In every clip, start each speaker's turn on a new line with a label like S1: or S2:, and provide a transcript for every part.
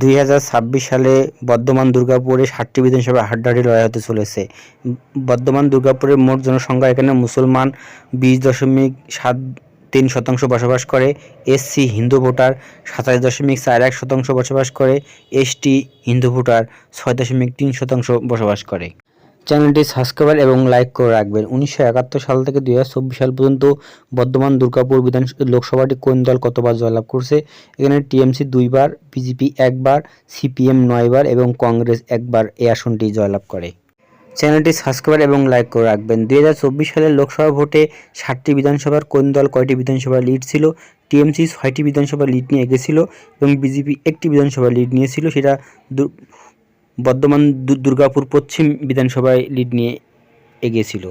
S1: দুই হাজার ছাব্বিশ সালে বর্ধমান দুর্গাপুরে ষাটটি বিধানসভা হাড্ডাহাড্ডি লড়াই হতে চলেছে। বর্ধমান দুর্গাপুরের মোট জনসংখ্যা এখানে মুসলমান বিশ দশমিক সাত তিন শতাংশ বসবাস করে এসসি হিন্দু ভোটার সাতাশ দশমিক চার এক শতাংশ বসবাস করে এসটি হিন্দু ভোটার ছয় দশমিক তিন শতাংশ বসবাস করে। চ্যানেলটি সাবস্ক্রাইব এবং লাইক করে রাখবেন। উনিশশো একাত্তর সাল থেকে দুই হাজার চব্বিশ সাল পর্যন্ত বর্ধমান, দুর্গাপুর বিধান লোকসভাটি কোন দল কতবার জয়লাভ করছে? এখানে টিএমসি দুইবার, বিজেপি একবার, সিপিএম নয়বার এবং কংগ্রেস একবার এই আসনটি জয়লাভ করে। চ্যানেলটি সাবস্ক্রাইব এবং লাইক করে রাখবেন। দুই হাজার চব্বিশ সালের লোকসভা ভোটে ষাটটি বিধানসভার কোন দল কয়টি বিধানসভা লিড ছিল? টিএমসি ছয়টি বিধানসভা লিড নিয়ে এগেছিল এবং বিজেপি একটি বিধানসভা লিড নিয়েছিল। সেটা বর্ধমান দুর্গাপুর পশ্চিম বিধানসভায় লিড নিয়ে এগিয়েছিল।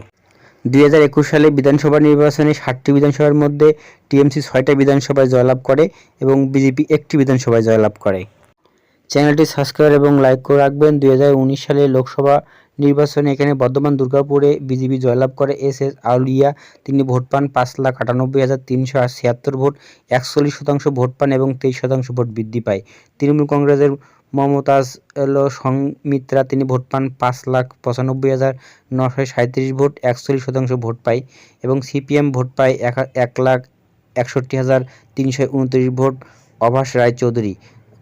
S1: দুই হাজার একুশ সালে বিধানসভা নির্বাচনে ষাটটি বিধানসভার মধ্যে টিএমসি ছয়টা বিধানসভায় জয়লাভ করে এবং বিজেপি একটি বিধানসভায় জয়লাভ করে। চ্যানেলটি সাবস্ক্রাইব এবং লাইক করে রাখবেন। দুই হাজার উনিশ সালে লোকসভা নির্বাচনে এখানে বর্ধমান দুর্গাপুরে বিজেপি জয়লাভ করে। এস এস আউলিয়া, তিনি ভোট পান পাঁচ লাখ আটানব্বই হাজার তিনশো ছিয়াত্তর ভোট, একচল্লিশ শতাংশ ভোট পান এবং তেইশ শতাংশ ভোট বৃদ্ধি পায়। তৃণমূল কংগ্রেসের মমতাজ এলো সংমিত্রা, তিনি ভোট পান পাঁচ লাখ পঁচানব্বই হাজার নশো সাঁত্রিশ ভোট, একচল্লিশ শতাংশ ভোট পায় এবং সিপিএম ভোট পায় এক লাখ একষট্টি হাজার তিনশো উনত্রিশ ভোট, অভাস রায়চৌধুরী।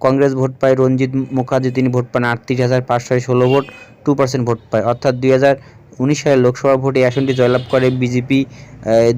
S1: কংগ্রেস ভোট পায় রঞ্জিত মুখার্জি, তিনি ভোট পান আটত্রিশ হাজার পাঁচশো ষোলো ভোট, টু পার্সেন্ট ভোট পায়। অর্থাৎ দুই হাজার উনিশ সালের লোকসভা ভোটে আসনটি জয়লাভ করে, বিজেপি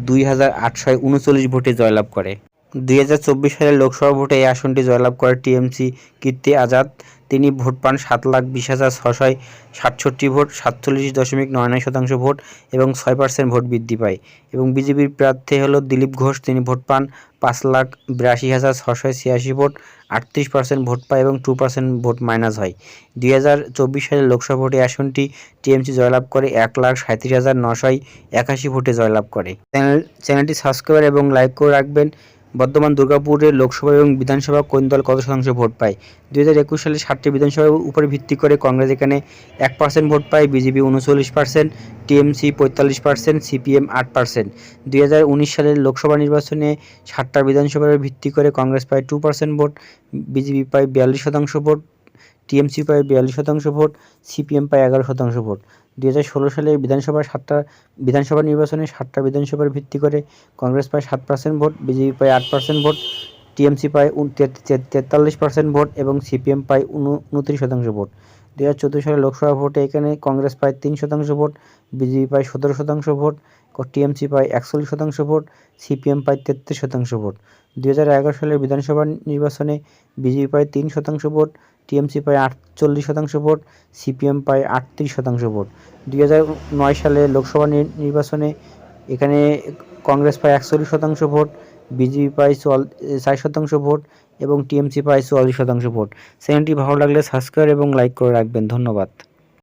S1: দুই হাজার আটশো উনচল্লিশ ভোটে জয়লাভ করে। দুই হাজার চব্বিশ সালের লোকসভা ভোটে এই আসনটি জয়লাভ করে টিএমসি কীর্তি আজাদ। তিনি ভোট পান সাত লাখ বিশ হাজার ছশয় সাতষট্টি ভোট, সাতচল্লিশ দশমিক নয় নয় শতাংশ ভোট এবং ছয় পার্সেন্ট ভোট বৃদ্ধি পায় এবং বিজেপির প্রার্থী হলো দিলীপ ঘোষ। তিনি ভোট পান পাঁচ লাখ বিরাশি হাজার ছশো ছিয়াশি ভোট, আটত্রিশ পার্সেন্ট ভোট পায় এবং টু পার্সেন্ট ভোট মাইনাস হয়। দুই হাজার চব্বিশ সালের লোকসভা ভোটে আসনটি টিএমসি জয়লাভ করে এক লাখ সাঁত্রিশ হাজার নশয় একাশি ভোটে জয়লাভ করে। চ্যানেল চ্যানেলটি সাবস্ক্রাইব এবং লাইক করে রাখবেন। বর্তমান দুর্গাপুরের লোকসভা এবং বিধানসভা কোন দল কত শতাংশ ভোট পায়? দুই হাজার একুশ সালে ষাটটি বিধানসভার উপরে ভিত্তি করে কংগ্রেস এখানে এক পার্সেন্ট ভোট পায়, বিজেপি উনচল্লিশ পার্সেন্ট টিএমসি পঁয়তাল্লিশ পার্সেন্ট সিপিএম আট পার্সেন্ট দুই হাজার উনিশ সালের লোকসভা নির্বাচনে ষাটটা বিধানসভার ভিত্তি করে কংগ্রেস পায় টু পার্সেন্ট ভোট, বিজেপি পায় বিয়াল্লিশ শতাংশ ভোট টিএমসি পায় বিয়াল্লিশ শতাংশ ভোট, সিপিএম পায় এগারো শতাংশ ভোট। দু হাজার ষোলো সালে বিধানসভার সাতটা, বিধানসভা নির্বাচনে সাতটা বিধানসভার ভিত্তি করে কংগ্রেস পায় সাত পার্সেন্ট ভোট, বিজেপি পায় আট পার্সেন্ট ভোট, টিএমসি পায় তেতাল্লিশ পার্সেন্ট ভোট এবং সিপিএম পায় উন- উনত্রিশ শতাংশ ভোট। দুই হাজার চোদ্দ সালে লোকসভা ভোটে এখানে কংগ্রেস পায় তিন শতাংশ ভোট, বিজেপি পায় সতেরো শতাংশ ভোট টিএমসি পায় একচল্লিশ শতাংশ ভোট, সিপিএম পায় তেত্রিশ শতাংশ ভোট। দু হাজার এগারো সালের বিধানসভা নির্বাচনে বিজেপি পায় তিন শতাংশ ভোট, টিএমসি পায় আটচল্লিশ শতাংশ ভোট, সিপিএম পায় আটত্রিশ শতাংশ ভোট। দুই হাজার নয় সালে লোকসভা নির- নির্বাচনে এখানে কংগ্রেস পায় একচল্লিশ শতাংশ ভোট বিজেপি পায় চুয়াল ষাট শতাংশ ভোট এবং টিএমসি পায় চুয়াল্লিশ শতাংশ ভোট। চ্যানেলটি ভালো লাগলে সাবস্ক্রাইব এবং লাইক করে রাখবেন। ধন্যবাদ।